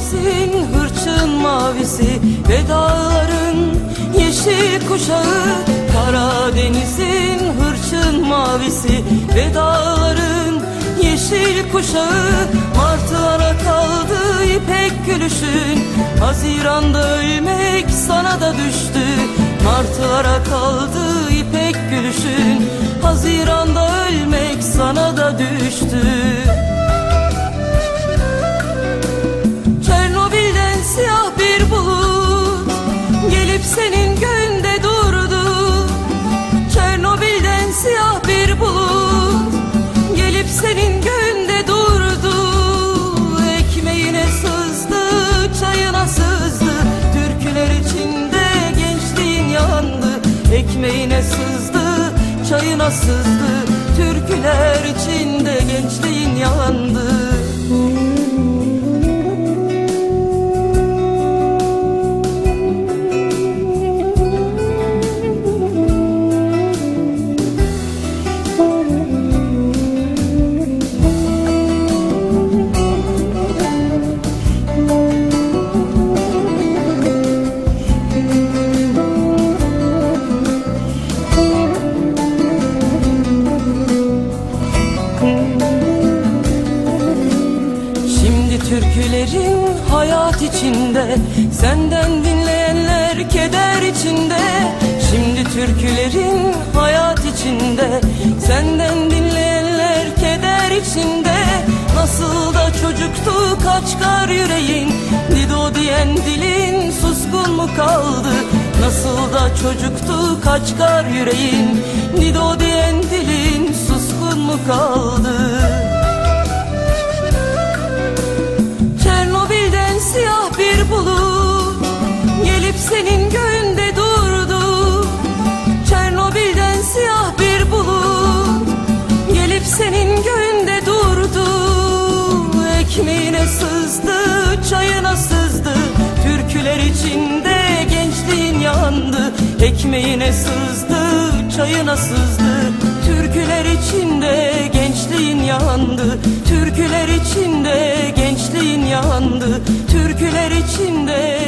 Karadeniz'in hırçın mavisi. Ve dağların yeşil kuşağı. Karadeniz'in hırçın mavisi. Ve dağların yeşil kuşağı. Martılara kaldı ipek gülüşün. Haziranda ölmek sana da düştü. Martılara kaldı ipek gülüşün Ekmeğine sızdı, çayına sızdı. Türküler içinde gençliğin yandı hayat içinde Senden dinleyenler keder içinde. Şimdi türkülerin hayat içinde Senden dinleyenler keder içinde. Nasıl da çocuktu kaçkar yüreğin Dido diyen dilin suskun mu kaldı? Nasıl da çocuktu kaçkar yüreğin Dido diyen dilin suskun mu kaldı Ekmeğine sızdı, çayına sızdı. Türküler içinde gençliğin yandı. Ekmeğine sızdı, çayına sızdı. Türküler içinde gençliğin yandı. Türküler içinde gençliğin yandı. Türküler içinde